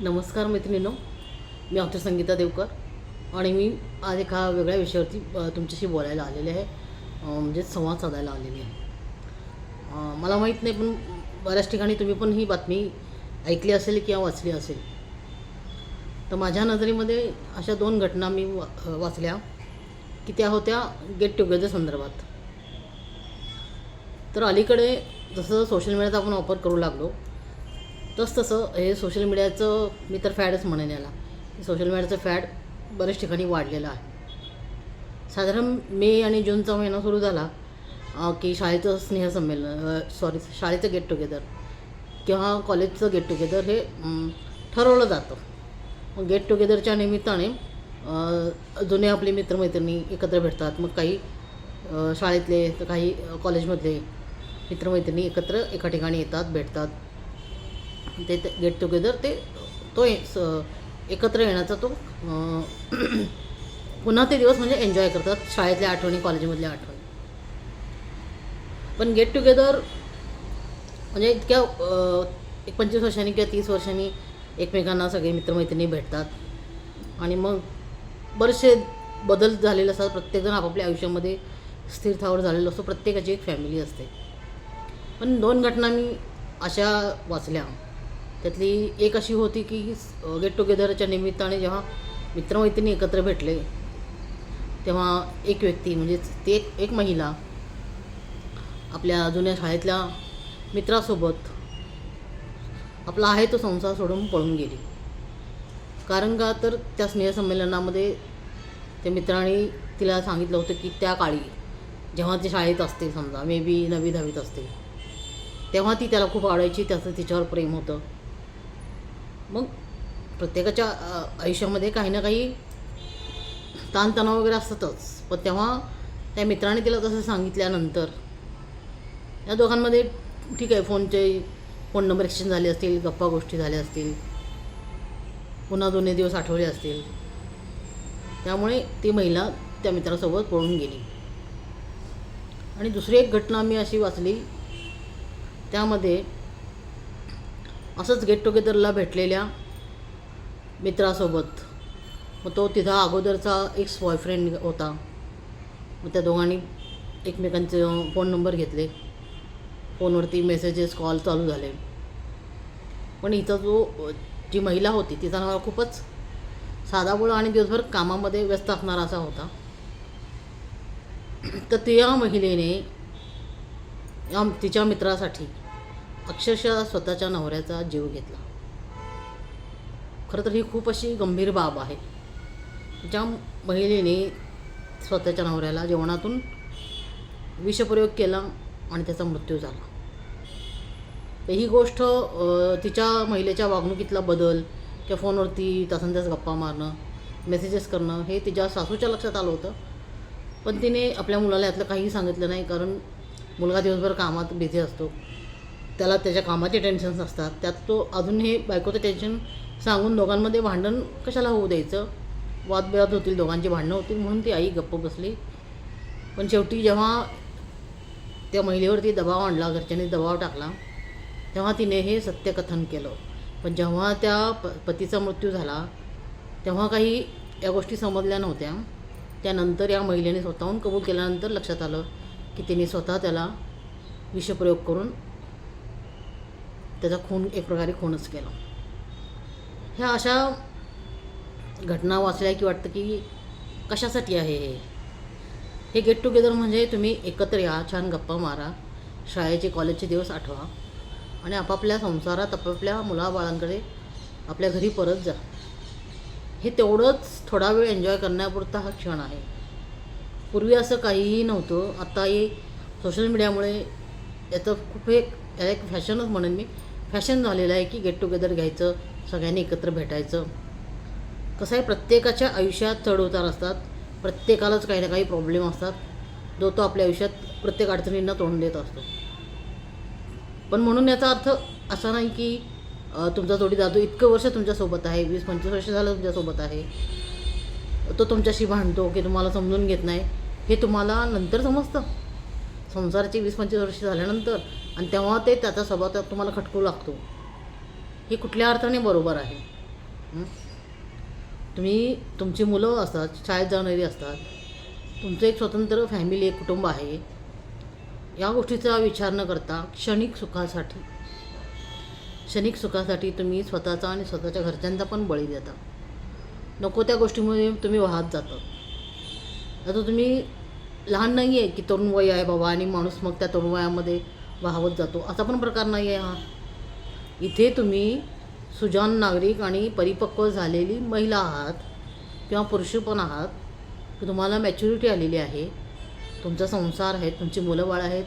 नमस्कार मैत्रिणीनो मी ऑथर संगीता देवकर आणि मी आज एका वेगळ्या विषयावरती तुमच्याशी बोलायला आलेले आहे म्हणजे संवाद साधायला आलेले आहे. मला माहीत नाही पण बऱ्याच ठिकाणी तुम्ही पण ही बातमी ऐकली असेल किंवा वाचली असेल. तर माझ्या नजरेमध्ये अशा दोन घटना मी वा वाचल्या की त्या होत्या गेट टुगेदर संदर्भात. तर अलीकडे जसं सोशल मीडियाचा आपण वापर करू लागलो तस तसं हे सोशल मीडियाचं मी तर फॅडच म्हणेन याला. सोशल मीडियाचं फॅड बऱ्याच ठिकाणी वाढलेलं आहे. साधारण मे आणि जूनचा महिना सुरू झाला की शाळेचं स्नेहसंमेलन सॉरी शाळेचं गेट टुगेदर किंवा कॉलेजचं गेट टुगेदर हे ठरवलं जातं. मग गेट टुगेदरच्या निमित्ताने जुने आपले मित्रमैत्रिणी एकत्र भेटतात. मग काही शाळेतले तर काही कॉलेजमधले मित्रमैत्रिणी एकत्र एका ठिकाणी येतात भेटतात. ते गेट टुगेदर ते तो स- एकत्र येण्याचा तो पुन्हा ते दिवस म्हणजे एन्जॉय करतात शाळेतल्या आठवणी कॉलेजमधल्या आठवणी. पण गेट टुगेदर म्हणजे इतक्या एक पंचवीस वर्षांनी किंवा तीस वर्षांनी एकमेकांना सगळे मित्रमैत्रिणी भेटतात. आणि मग बरेचसे बदल झालेले असतात प्रत्येकजण आपापल्या आयुष्यामध्ये स्थिरथावर झालेलो असतो प्रत्येकाची एक फॅमिली असते. पण दोन घटना मी अशा वाचल्या. त्यातली एक अशी होती की गेट टुगेदरच्या निमित्ताने जेव्हा मित्रमैत्रिणी एकत्र भेटले तेव्हा एक व्यक्ती म्हणजेच ते एक एक महिला आपल्या जुन्या शाळेतल्या मित्रासोबत आपला आहे तो संसार सोडून पळून गेली. कारण का तर त्या स्नेहसंमेलनामध्ये त्या मित्रांनी तिला सांगितलं होतं की त्या काळी जेव्हा ती शाळेत असते समजा मे बी नवी दहावीत असते तेव्हा ती त्याला खूप आवडायची त्याचं तिच्यावर प्रेम होतं. मग प्रत्येकाच्या आयुष्यामध्ये काही ना काही ताणतणाव वगैरे असतातच. पण तेव्हा त्या मित्राने तिला तसं सांगितल्यानंतर या दोघांमध्ये ठीक आहे फोनचे फोन नंबर एक्सचेंज झाले असतील गप्पा गोष्टी झाल्या असतील पुन्हा दोन्ही दिवस आठवले असतील. त्यामुळे ती महिला त्या मित्रासोबत पळून गेली. आणि दुसरी एक घटना मी अशी वाचली त्यामध्ये असंच गेट टुगेदरला भेटलेल्या मित्रासोबत. मग तो तिथं अगोदरचा एक्स बॉयफ्रेंड होता. मग त्या दोघांनी एकमेकांचे फोन नंबर घेतले. फोनवरती मेसेजेस कॉल चालू झाले. पण इथं जो जी महिला होती तिचा नाव खूपच साधाबोळा आणि दिवसभर कामामध्ये व्यस्त असणारा असा होता. तर त्या महिलेने या तिच्या मित्रासाठी अक्षरशः स्वतःच्या नवऱ्याचा जीव घेतला. खरं तर ही खूप अशी गंभीर बाब आहे. ज्या महिलेने स्वतःच्या नवऱ्याला जेवणातून विषप्रयोग केला आणि त्याचा मृत्यू झाला. तर ही गोष्ट तिच्या महिलेच्या वागणुकीतला बदल किंवा फोनवरती तासन तास गप्पा मारणं मेसेजेस करणं हे तिच्या सासूच्या लक्षात आलं होतं. पण तिने आपल्या मुलाला यातलं काहीही सांगितलं नाही कारण मुलगा दिवसभर कामात बिझी असतो. त्याला त्याच्या कामाचे टेन्शन्स असतात. त्यात तो अजून हे बायकोचं टेन्शन सांगून दोघांमध्ये भांडण कशाला होऊ द्यायचं? वादविवाद होतील दोघांची भांडणं होतील म्हणून ती आई गप्प बसली. पण शेवटी जेव्हा त्या महिलेवरती दबाव आणला घरच्यांनी दबाव टाकला तेव्हा तिने हे सत्यकथन केलं. पण जेव्हा त्या प पतीचा मृत्यू झाला तेव्हा काही या गोष्टी समजल्या नव्हत्या. त्यानंतर या महिलेने स्वतःहून कबूल केल्यानंतर लक्षात आलं की तिने स्वतः त्याला विषप्रयोग करून त्याचा खून एक प्रकारे खूनच केला. ह्या अशा घटना वाचल्या की वाटतं की कशासाठी आहे हे? हे गेट टुगेदर म्हणजे तुम्ही एकत्र या छान गप्पा मारा शाळेचे कॉलेजचे दिवस आठवा आणि आपापल्या संसारात आपापल्या मुलाबाळांकडे आपल्या घरी परत जा. हे तेवढंच थोडा वेळ एन्जॉय करण्यापुरता हा क्षण आहे. पूर्वी असं काहीही नव्हतं. आता हे सोशल मीडियामुळे याचं खूप एक एक फॅशनच म्हणेन मी. फॅशन झालेलं आहे की गेट टुगेदर घ्यायचं सगळ्यांनी एकत्र भेटायचं. कसं आहे प्रत्येकाच्या आयुष्यात चढउतार असतात प्रत्येकालाच काही ना काही प्रॉब्लेम असतात. जो तो आपल्या आयुष्यात प्रत्येक अडचणींना तोंड देत असतो. पण म्हणून याचा अर्थ असा नाही की तुमचा जोडी जातो इतकं वर्ष तुमच्यासोबत आहे वीस पंचवीस वर्ष झालं तुमच्यासोबत आहे. तो तुमच्याशी भांडतो की तुम्हाला समजून घेत नाही हे तुम्हाला नंतर समजतं. संसाराची वीस पंचवीस वर्ष झाल्यानंतर आणि तेव्हा ते त्याचा स्वभाव तुम्हाला खटकू लागतो. हे कुठल्या अर्थाने बरोबर आहे? तुम्ही तुमची मुलं असतात शाळेत जाणारी असतात. तुमचं एक स्वतंत्र फॅमिली एक कुटुंब आहे. या गोष्टीचा विचार न करता क्षणिक सुखासाठी क्षणिक सुखासाठी तुम्ही स्वतःचा आणि स्वतःच्या घरच्यांचा पण बळी देता. नको त्या गोष्टीमुळे तुम्ही वाहत जातात आता तुम्ही लहान नाही आहे की तरुण वय आहे बाबा आणि माणूस मग त्या तरुण वयामध्ये वाहवत जातो. असा पण प्रकार नाही आहे हा. इथे तुम्ही सुजान नागरिक आणि परिपक्व झालेली महिला आहात किंवा पुरुष पण आहात की तुम्हाला मॅच्युरिटी आलेली आहे. तुमचा संसार आहे तुमची मुलं बाळ आहेत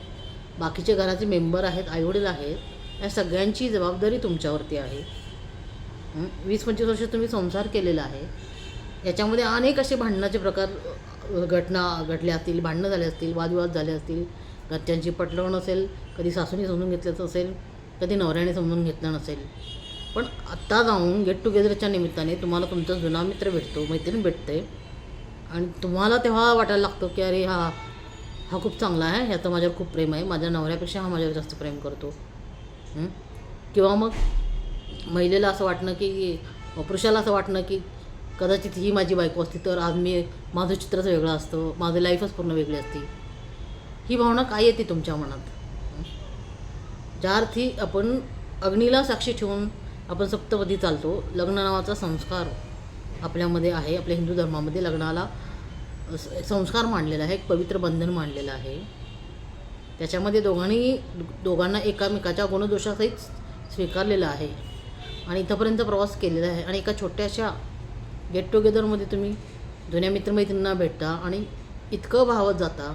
बाकीचे घराचे मेंबर आहेत आईवडील आहेत या सगळ्यांची जबाबदारी तुमच्यावरती आहे. वीस पंचवीस वर्ष तुम्ही संसार केलेला आहे. याच्यामध्ये अनेक असे भांडणाचे प्रकार घटना घडल्या असतील भांडणं झाले असतील वादविवाद झाले असतील घरच्यांची पटलं नसेल कधी सासूने समजून घेतलं असेल कधी नवऱ्याने समजून घेतलं नसेल. पण आत्ता जाऊन गेट टुगेदरच्या निमित्ताने तुम्हाला तुमचा जुना मित्र भेटतो मैत्रीण भेटते. आणि तुम्हाला तेव्हा वाटायला लागतो की अरे हा हा खूप चांगला आहे ह्याचं माझ्यावर खूप प्रेम आहे माझ्या नवऱ्यापेक्षा हा माझ्यावर जास्त प्रेम करतो. किंवा मग महिलेला असं वाटणं की पुरुषाला असं वाटणं की कदाचित ही माझी बायको असती तर आज मी माझं चित्रच वेगळं असतं माझं लाईफच पूर्ण वेगळी असती. ही भावना काय येते तुमच्या मनात? ज्या अर्थी आपण अग्नीला साक्षी ठेवून आपण सप्तपदी चालतो लग्न नावाचा संस्कार आपल्यामध्ये आहे आपल्या हिंदू धर्मामध्ये लग्नाला संस्कार मांडलेला आहे एक पवित्र बंधन मांडलेलं आहे. त्याच्यामध्ये दोघांनी दोघांना एकामेकाच्या गुणदोषासहित स्वीकारलेलं आहे आणि इथंपर्यंत प्रवास केलेला आहे आणि एका छोट्याशा गेट टुगेदरमध्ये तुम्ही जुन्या मित्रमैत्रिणींना भेटता आणि इतकं भावत जाता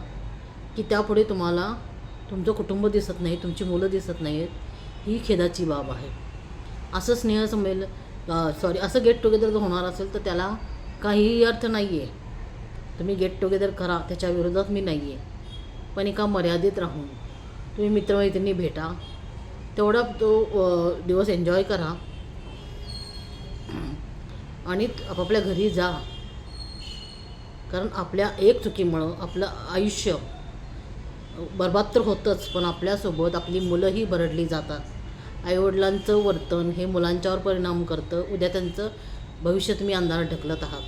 की त्यापुढे तुम्हाला तुमचं कुटुंब दिसत नाही तुमची मुलं दिसत नाहीत ही खेदाची बाब आहे. असं स्नेहसंमेल सॉरी असं गेट टुगेदर जर होणार असेल तर त्याला काहीही अर्थ नाही आहे तुम्ही गेट टुगेदर करा त्याच्या विरोधात मी नाही आहे पण एका मर्यादित राहून तुम्ही मित्रमैत्रिणी भेटा तेवढा तो दिवस एन्जॉय करा. आणि आपापल्या घरी जा. कारण आपल्या एक चुकीमुळं आपलं आयुष्य बरबाद तर होतंच पण आपल्यासोबत आपली मुलंही भरडली जातात. आईवडिलांचं वर्तन हे मुलांच्यावर परिणाम करतं. उद्या त्यांचं भविष्य तुम्ही अंधारात ढकलत आहात.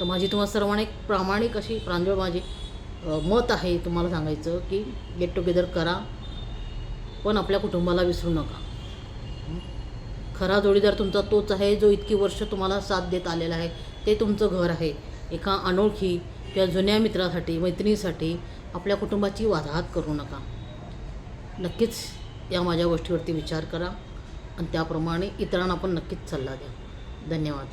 तर माझी तुम्हाला सर्वांना एक प्रामाणिक अशी प्रांजळ माझी मत आहे तुम्हाला सांगायचं की गेट टुगेदर करा पण आपल्या कुटुंबाला विसरू नका. खरा जोडीदार तुमचा तोच आहे जो इतकी वर्ष तुम्हाला साथ देत आलेला आहे. ते तुमचं घर आहे. एका अनोळखी किंवा जुन्या मित्रासाठी मैत्रिणीसाठी आपल्या कुटुंबाची वादाहत करू नका. नक्कीच या माझ्या गोष्टीवरती विचार करा आणि त्याप्रमाणे इतरांना पण नक्कीच सल्ला द्या. धन्यवाद.